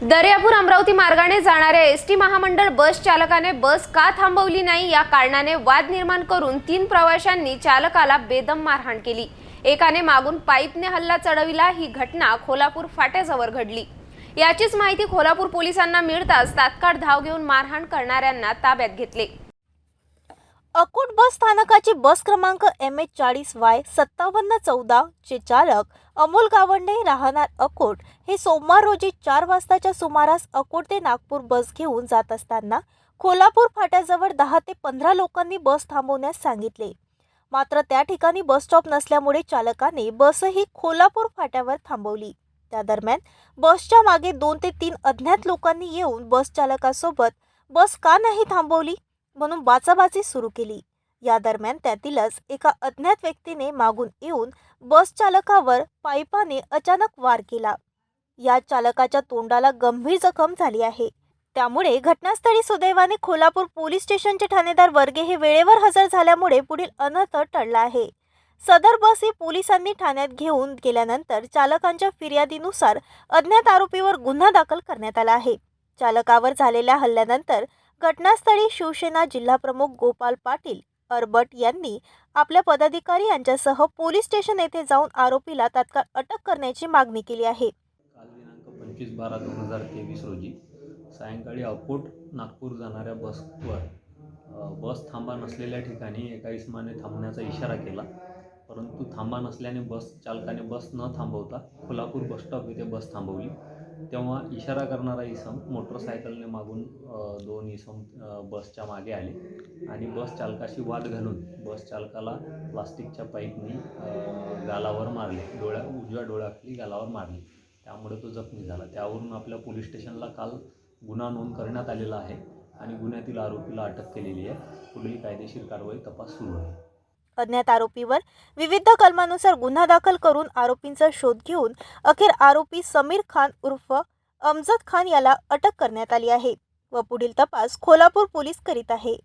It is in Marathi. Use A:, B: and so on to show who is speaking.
A: दर्यापूर अमरावती मार्गाने जाणाऱ्या एस टी महामंडळ बस चालकाने बस का थांबवली नाही या कारणाने वाद निर्माण करून तीन प्रवाशांनी चालकाला बेदम मारहाण केली. एकाने मागून पाईपने हल्ला चढविला ही घटना खोलापूर फाट्याजवळ घडली. याचीच माहिती खोलापूर पोलिसांना मिळताच तात्काळ धाव घेऊन मारहाण करणाऱ्यांना ताब्यात घेतले.
B: अकोट बस स्थानकाची बस क्रमांक एम एच चाळीस वाय सत्तावन्न चौदा चे चालक अमोल गावंडे राहणार अकोट हे सोमवार रोजी चार वाजताच्या सुमारास अकोट ते नागपूर बस घेऊन जात असताना कोल्हापूर फाट्याजवळ दहा ते पंधरा लोकांनी बस थांबवण्यास सांगितले. मात्र त्या ठिकाणी बस स्टॉप नसल्यामुळे चालकाने बसही कोल्हापूर फाट्यावर थांबवली. त्या दरम्यान बसच्या मागे दोन ते तीन अज्ञात लोकांनी येऊन बस चालकासोबत बस का नाही थांबवली? म्हणून बाचाबाची सुरू केली. या दरम्यान त्यातीलच एका अज्ञात व्यक्तीने मागून येऊन बस चालकावर पाईपाने अचानक वार केला. या चालकाच्या तोंडाला गंभीर जखम झाली आहे. त्यामुळे घटनास्थळी सुदैवाने कोल्हापूर पोलीस स्टेशनचे ठाणेदार वर्गे हे वेळेवर हजर झाल्यामुळे पुढील अनर्थ टळला आहे. सदर बस ही पोलिसांनी ठाण्यात घेऊन गेल्यानंतर चालकांच्या फिर्यादीनुसार अज्ञात आरोपीवर गुन्हा दाखल करण्यात आला आहे. चालकावर झालेल्या हल्ल्यानंतर घटनास्थळी शिवसेना जिल्हाप्रमुख गोपाल पाटील अरबट यांनी आपल्या पदाधिकारी यांच्यासह पोलीस स्टेशन येथे जाऊन आरोपीला तात्काळ अटक करण्याची मागणी केली आहे.
C: काल दिनांक पंचवीस बारा दोन हजार तेवीस रोजी सायंकाळी अकोट नागपूर जाणाऱ्या बसवर बस थांबा नसलेल्या ठिकाणी एका इसमाने थांबण्याचा इशारा केला. परंतु थांबा नसल्याने बस चालकाने बस न थांबवता कोल्हापूर बसस्टॉप येथे बस थांबवली. तेव्हा इशारा करणारा इसम मोटरसायकलने मागून दोन इसम बसच्या मागे आले. आणि बस चालकाशी वाद घालून बस चालकाला प्लास्टिकच्या पाईपने गालावर मारले. डोळ्या उजव्या डोळ्याखाली गालावर मारली. त्यामुळे तो जखमी झाला. त्यावरून आपल्या पोलीस स्टेशनला काल गुन्हा नोंद करण्यात आलेला आहे आणि गुन्ह्यातील आरोपीला अटक केलेली आहे. पुढील कायदेशीर कारवाई तपास सुरू आहे.
B: अज्ञात आरोपीवर विविध कलमानुसार गुन्हा दाखल करून आरोपींचा शोध घेऊन अखेर आरोपी समीर खान उर्फ अमजद खान याला अटक करण्यात आली आहे व पुढील तपास कोल्हापूर पोलीस करीत आहे.